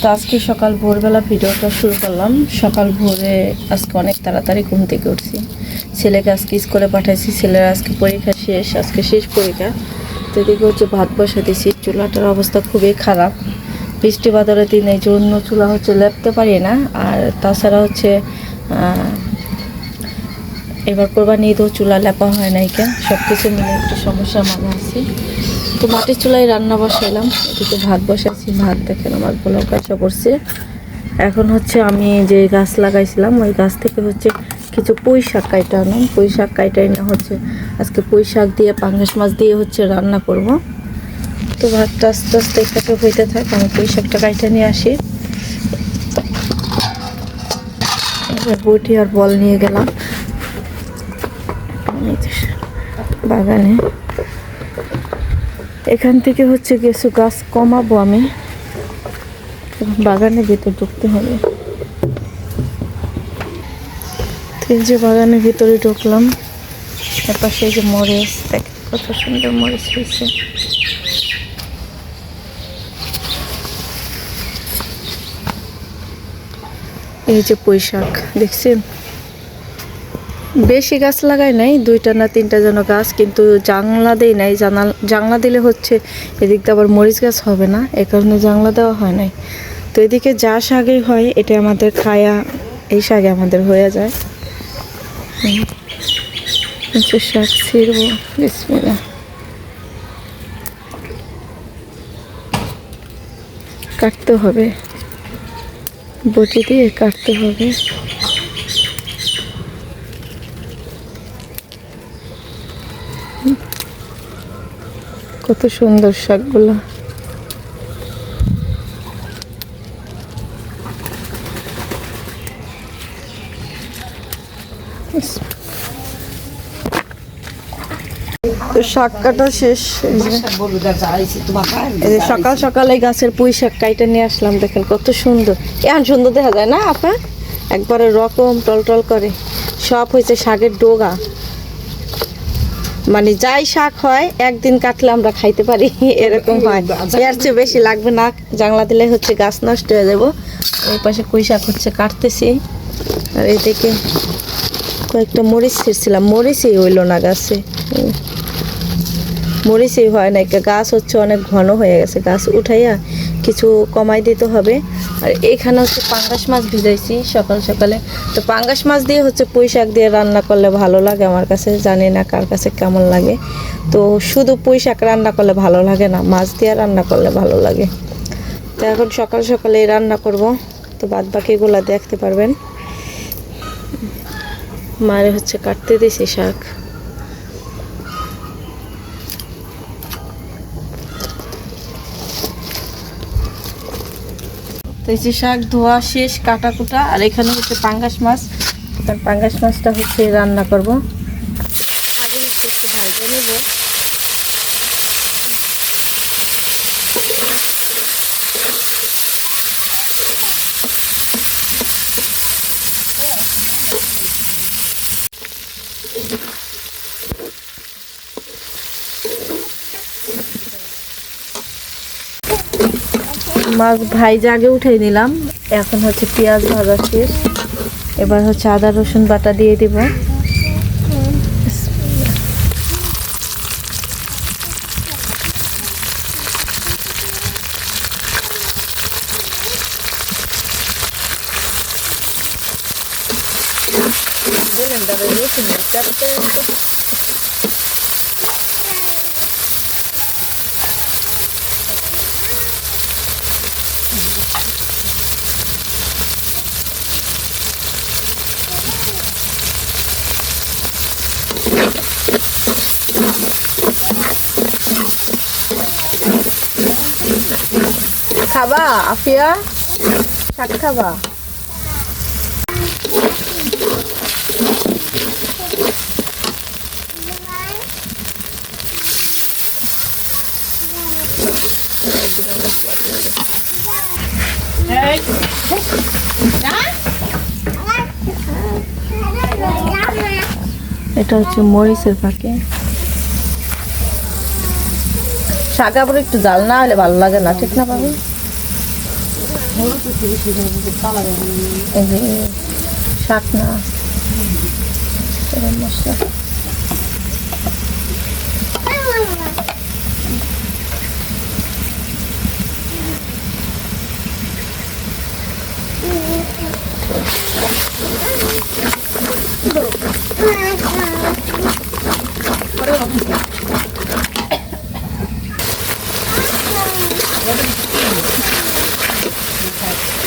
তো আজকে সকাল ভোরবেলা ভিডিওটা শুরু করলাম। সকাল ভোরে আজকে অনেক তাড়াতাড়ি ঘুম থেকে উঠছি। ছেলেকে আজকে স্কুলে পাঠাইছি, ছেলের আজকে পরীক্ষা শেষ, আজকে শেষ পরীক্ষা। তো এদিকে হচ্ছে ভাত বসা দিছি চুলাটার অবস্থা খুবই খারাপ। বৃষ্টি বাদলের দিন এই জন্য চুলা হচ্ছে লেপতে পারি না। আর তাছাড়া হচ্ছে এবার কোরবানি ঈদও চুলা লেপা হয় নাই কেন? সব কিছু মিলে একটু সমস্যা মাঝে আছি। তো মাটির চুলায় রান্না বসাইলাম। এদিকে ভাত বসাইছি ভাত দেখেন আমার পোলাও কাঁচা পড়ছে এখন হচ্ছে আমি যে গাছ লাগাইছিলাম, ওই গাছ থেকে হচ্ছে কিছু পুঁই শাক কাইটা আনলাম। পুঁই শাক কাইটাই না হচ্ছে, আজকে পুঁই শাক দিয়ে পাঙ্গাস মাছ দিয়ে হচ্ছে রান্না করব। তো ভাতটা আস্তে আস্তে একটু হইতে থাক, আমি পুঁই শাকটা কাইটা নিয়ে আসি। বটি আর বল নিয়ে গেলাম। বাগানে। এখান থেকে হচ্ছে কিছু গাছ কমাবো আমি। বাগানের ভিতর ঢুকতে হবে। এই যে বাগানের ভিতরে ঢুকলাম সেই যে মরিচ, দেখ কত সুন্দর মরিচ হয়েছে। এই যে পুঁই শাক, দেখছেন? বেশি গাছ লাগাই নাই, দুইটা না তিনটা যেন গাছ, কিন্তু জাংলা দেই নাই। জানাল জাংলা দিলে হচ্ছে এদিক দিয়ে আবার মরিচ গাছ হবে না, এ কারণে জাংলা দেওয়া হয় নাই। তো এদিকে যা শাকে হয়, এটা আমাদের খায়া, এই শাকে আমাদের হয়ে যায়। শাক ছিড়ব, বিসমিল্লাহ। কাটতে হবে। বটি দিয়ে কাটতে হবে। কত সুন্দর শাকগুলো। তো শাক কাটা শেষ সকাল সকাল এই গাছের পুঁই শাক কাইটা নিয়ে আসলাম, দেখেন কত সুন্দর। এমন সুন্দর দেখা যায় না, আপা? একবারে রকম টলটল করে। সব হয়েছে শাকের ডোগা। মানে যাই শাক হয়, একদিন কাটলে আমরা খাইতে পারি, এরকম হয়। এর চেয়ে বেশি লাগবে না, জাংলা দিলে হচ্ছে গাছ নষ্ট হয়ে যাব। এই পাশে কুই শাক হচ্ছে, কাটতেছি। আর এদিকে কয়েকটা মরিচ ছিঁড়ছিলাম, মরিচই হইল না গাছে। মরিচই হয় না গাছ হচ্ছে অনেক ঘন হয়ে গেছে। গাছ উঠাইয়া কিছু কমাই দিতে হবে। আর এখানে হচ্ছে পাঙ্গাস মাছ ভিজাইছি সকাল সকালে। তো পাঙ্গাস মাছ দিয়ে হচ্ছে পুঁই শাক দিয়ে রান্না করলে ভালো লাগে আমার কাছে, জানি না কার কাছে কেমন লাগে। তো শুধু পুঁই শাক রান্না করলে ভালো লাগে না, মাছ দিয়ে রান্না করলে ভালো লাগে। তো এখন সকাল সকালে রান্না করব, তো বাদ বাকিগুলো দেখতে পারবেন। মারে হচ্ছে কাটতে দিছি শাক। তো এই যে শাক, ধোয়া শেষ কাটা কুটা আর এখানে হচ্ছে পাঙ্গাস মাছ। তার পাঙ্গাস মাছটা হচ্ছে রান্না করব আগে হচ্ছে একটু ভাজে নেব মাছ ভাইজা আগে উঠাই নিলাম, এখন হচ্ছে পেঁয়াজ ভাজা শেষ। এবার হচ্ছে আদা, রসুন বাটা দিয়ে দিব। খাবা, আফিয়া? শাক খাবা? এটা হচ্ছে মরিচের পাকে। শাক আবার একটু জাল না হলে ভালো লাগে না, ঠিক না পাবে এই যে শাক না গরম মশলা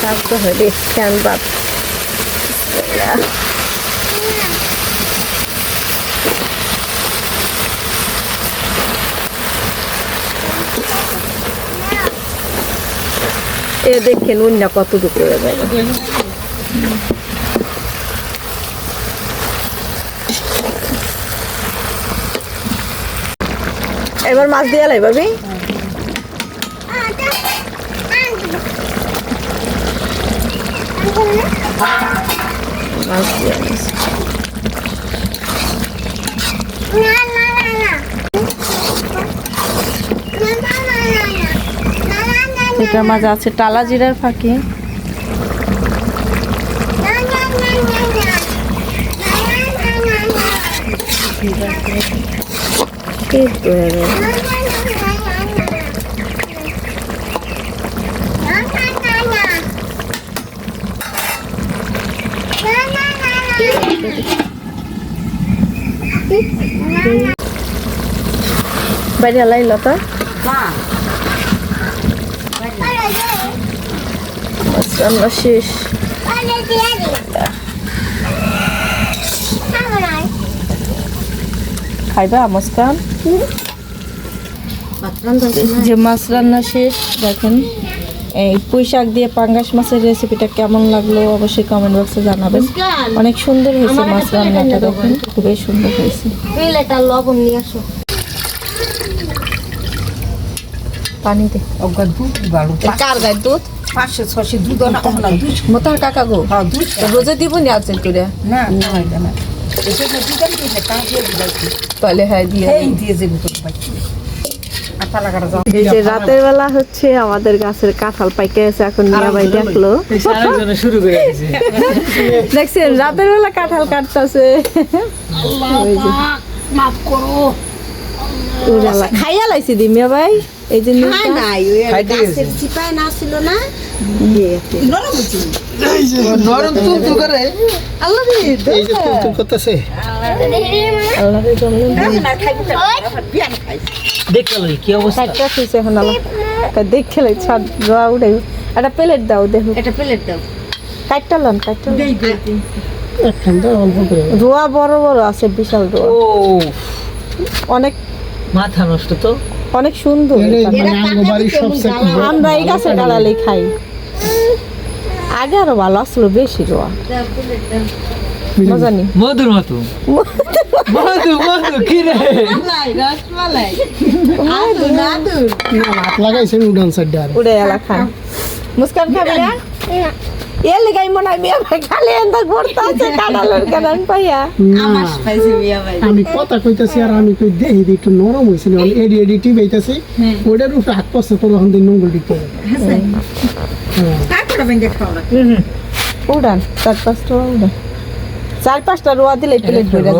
শাক তো হয়ে ফ্যান বাদ। এ দেখে নুন না হয়ে যায়। এবার মাছ দিয়ে লাই ভাবি। মাছ দিয়ে। এটার মাঝে আছে টালা জিরার ফাঁকি এই বাইরে লাই লতা। রান্না শেষ। খাইবা মুস্কান যে মাছ রান্না শেষ দেখেন। এই পুঁই শাক দিয়ে পাঙ্গাস মাছের রেসিপিটা কেমন লাগল অবশ্যই কমেন্ট বক্সে জানাবেন। অনেক সুন্দর হয়েছে মাছ রান্নাটা দেখেন খুবই সুন্দর হয়েছে। লবণ নিয়ে আসো। পানি দে। অজ্ঞা দুধ গায়ে দুধ। পাঁচশো ছশো দুধ মোতার কাকা গো? হ্যাঁ দুধ রোজে দিব নি আছে তুলে না না হয় তাহলে হ্যাঁ দিয়ে দিয়ে যাব তোর বাচ্চা আর তালা কাটা যাও এই যে রাতের বেলা হচ্ছে আমাদের গাছের কাঁঠাল পাইকে আছে এখন মিয়া ভাই দেখল। শুরু করে দেখছেন রাতের বেলা কাঁঠাল কাটতেছে। খাইয়া লাইছি দি মিয়া ভাই। এই যে। নাই। গাছের চিপায় না ছিল না দেখে ছাদ রোয়া উঠে একটা প্লেট দাও দেখো প্লেট দাও কাটটা লন কাটটা রোয়া বড় বড় আছে বিশাল রোয়া ও অনেক মাথা নষ্ট তো অনেক সুন্দর আমরা এই গাছের ডালালে খাই। আগে আরও ভালো আসলো বেশি রোয়া মজা নি। মধুর মতো। মধু মধু কি রে? লাগাইছেন উডান সাইড উড়ে এলা খান। মুস্কান খাবে না। এর লিগাই মনে হয় মেয়ে ভাই খালি এন্দা ঘুরতে আছে কাঁঠালের কারণ পাইয়া। আমার পাইছে বিয়া ভাই আমি কথা কইতাছি আর আমি কই দেহি দি একটু নরম হইছে না এডি এডি টিপাইতাছি ওইটার উপরে হাত পড়ছে তখন দিন নঙ্গল টিপতে তারপরে ভেঙে খাও না উড়ান চার পাঁচটা উড়ান। চার পাঁচটা রোয়া দিলে প্লেট হয়ে না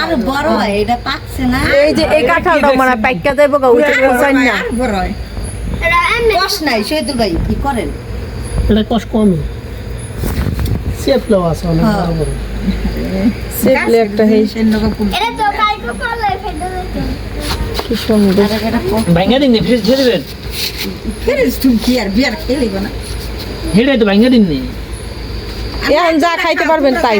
আর বড় হয় এটা পাকছে না। এই যে এই কাঁঠালটা মানে পাইকা দেব গা উঠে না। বড় হয়। কষ নাই শহীদুল ভাই কি করেন? এটা কষ্ট কমই আছে অনেক বড় বড় সেপলে একটা হেই কি সুন্দর। ভাঙ্গা দিন ফ্রিজ ফেলে দেবেন? ফেরেস তুমি কি আর বিয়ার খেলিব না? হেডাই তো দিন এখন যা খাইতে পারবেন তাই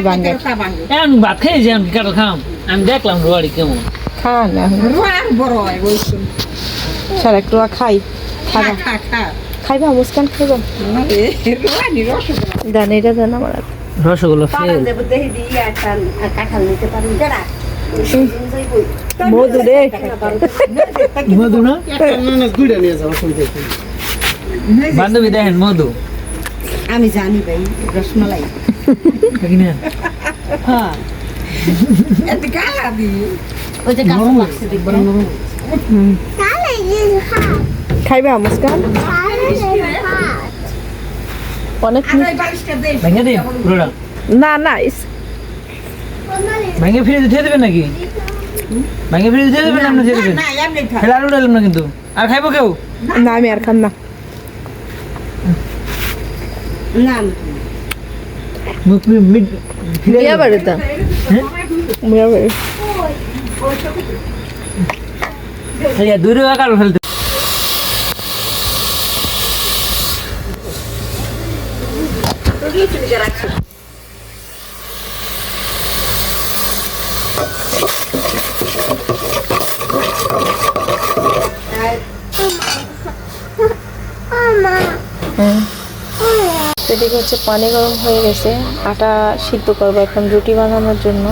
এখন ভাত খেয়ে যে আমি কাটা খাম। আমি দেখলাম রোয়ারি কেমন। খান বড় হয় স্যার একটু খাই। খা খা খা। খাইবা মুস্কান খাইবা? দেন এটা দেন আমার। রসগোল্লা ফেল। মধু রে না? বান্ধবী দেখেন মধু। আমি জানি ভাই রসমালাই। না। হ্যাঁ। ওই যে দেখবেন খাইবা মুস্কান? অনেক ভেঙে দিই পুরোটা। না না ভেঙে ফিরে দিয়ে দেবেন নাকি? ভেঙে ফিরে দিয়ে দেবেন আপনি দিয়ে দেবেন? না ফেলে আর উঠালাম না কিন্তু। আর খাইবো কেউ? না আমি আর খাম না। না বিয়া বাড়িতে। বিয়া বাড়ি দূরে কালো ফেলতে এদিকে হচ্ছে পানি গরম হয়ে গেছে আটা সিদ্ধ করব এখন রুটি বানানোর জন্য।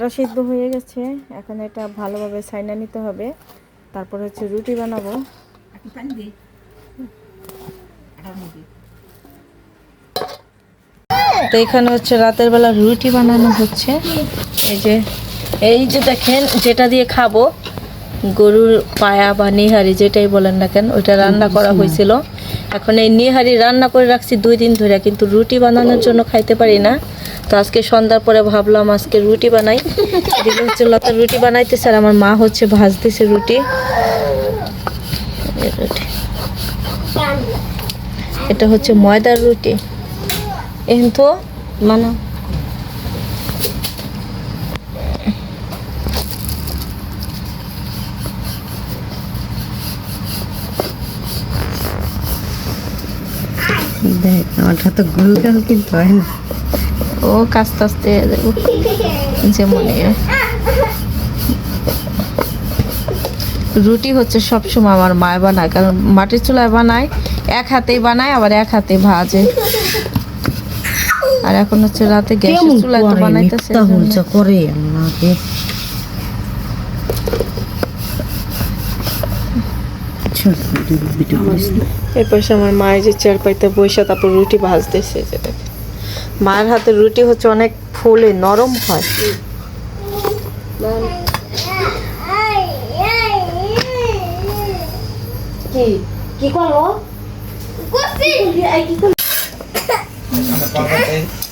আটা সিদ্ধ হয়ে গেছে। এখন এটা ভালোভাবে ছাইনা নিতে হবে। তারপর হচ্ছে রুটি বানাবো। তো এখানে হচ্ছে রাতের বেলা রুটি বানানো হচ্ছে। এই যে এই যে দেখেন যেটা দিয়ে খাব গরুর পায়া বা নিহারি যেটাই বলেন না কেন ওইটা রান্না করা হয়েছিল। এখন এই নিহারি রান্না করে রাখছি দুই দিন ধরে, কিন্তু রুটি বানানোর জন্য খাইতে পারি না। তো আজকে সন্ধ্যার পরে ভাবলাম আজকে রুটি বানাই। এদিকে হচ্ছে লতা রুটি বানাইতে স্যার আমার মা হচ্ছে ভাজতেছে রুটি। রুটি। এটা হচ্ছে ময়দার রুটি। এখন তো মানা দেখ ওটা তো গোল গোল কিন্তু হয় না। ও কাস্তে আস্তে দেবো যে মনে হয়। রুটি হচ্ছে সবসময় আমার মায় বানায় কারণ মাটির চুলায় বানায় এক হাতেই বানায় আবার এক হাতে ভাজে। আর এখন হচ্ছে রাতে গ্যাসের চুলায় তো বানাইতেছে করে আমাকে এরপর সে আমার মায়ের যে চেয়ার পাইতে বসে তারপর রুটি ভাজতেছে যে দেখে মায়ের হাতের রুটি হচ্ছে অনেক ফুলে নরম হয়। কি? কি করল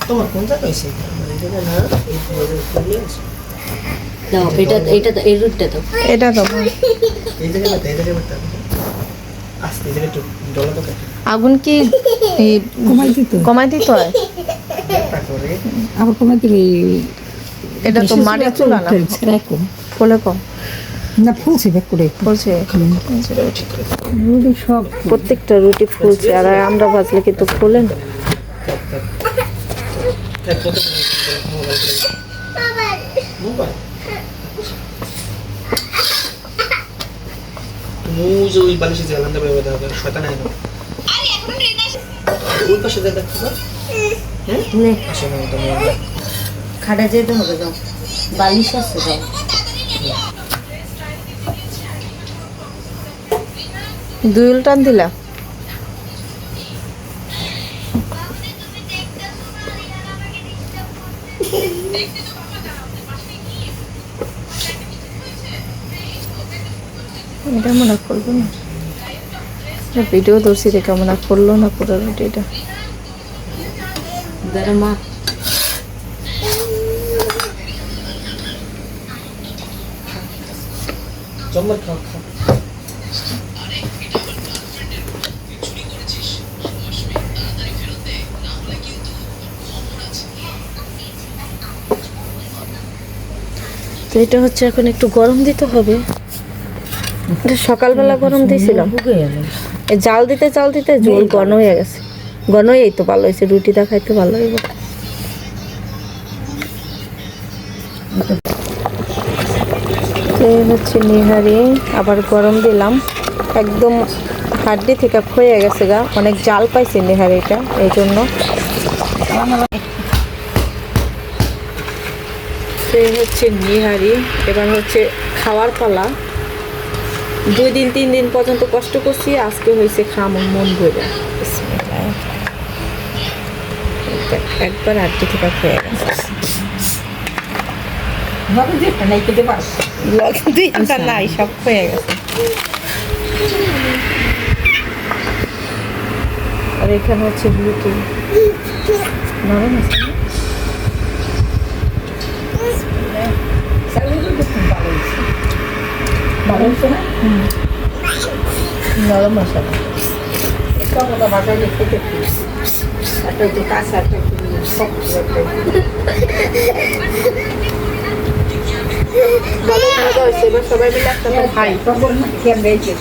তোমার কইছে? দাও এটা এটা তো এই রুটটা তো এটা তো এই জায়গায় বাতা এই জায়গায় বাতা আস্তে জায়গায় একটু ডলা তো আগুন কি কমাই দিত কমাই দিতে হয় আবার কমাই দিলে এটা তো মাটির চুলা না এরকম ফুলে কম না ফুলছে ব্যাগ করে ফুলছে রুটি সব প্রত্যেকটা রুটি ফুলছে আর আমরা ভাজলে কিন্তু ফুলে না মুজ ওই বালিশে জ্বালান দেবে দাও শয়তান আয় না ওই পাশে যা দেখতে পার নে। আসে না তুমি খাটা যেতে হবে যাও। বালিশ আছে যাও। দুই উল্টান দিলা এটা মনে করব না। ভিডিও ধরছি দেখে মনে হয় করল না পুরো রুটিটা মা। জম্মার খাও খাও। তো এটা হচ্ছে এখন একটু গরম দিতে হবে। সকালবেলা গরম দিয়েছিলাম জাল দিতে জাল দিতে জল ঘন হয়ে গেছে। ঘন এই তো ভালো হয়েছে রুটিটা খাইতে ভালো হইব। এই হচ্ছে নিহারি আবার গরম দিলাম। একদম হাড্ডি থেকে ক্ষয়ে গেছে গা অনেক জাল পাইছে নিহারিটা এই জন্য। হচ্ছে নিহারি এবার হচ্ছে খাওয়ার পালা। দুই দিন তিন দিন পর্যন্ত কষ্ট করছি আজকে হয়েছে খামন মন ভরে। একবার আটটি থেকে খেয়ে গেছে। ভাবে নাই সব হয়ে গেছে। আর এখানে হচ্ছে ব্লুটি নরম আছে না? সালু কিন্তু খুব ভালো হয়েছে। ভালো হয়েছে না নরম মশলা একটা কথা বাজার যে খেতে একটা একটু কাঁচা একটা একটু শক্ত একটা ভালো মজা হয়েছে এবার সবাই মিলে একসাথে খাই তখন খেয়ে গেছে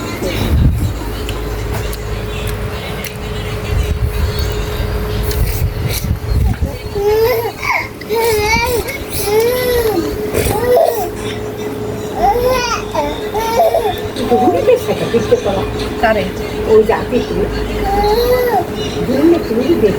ঘুরে পারা। কারে? ওই জাতি দেখ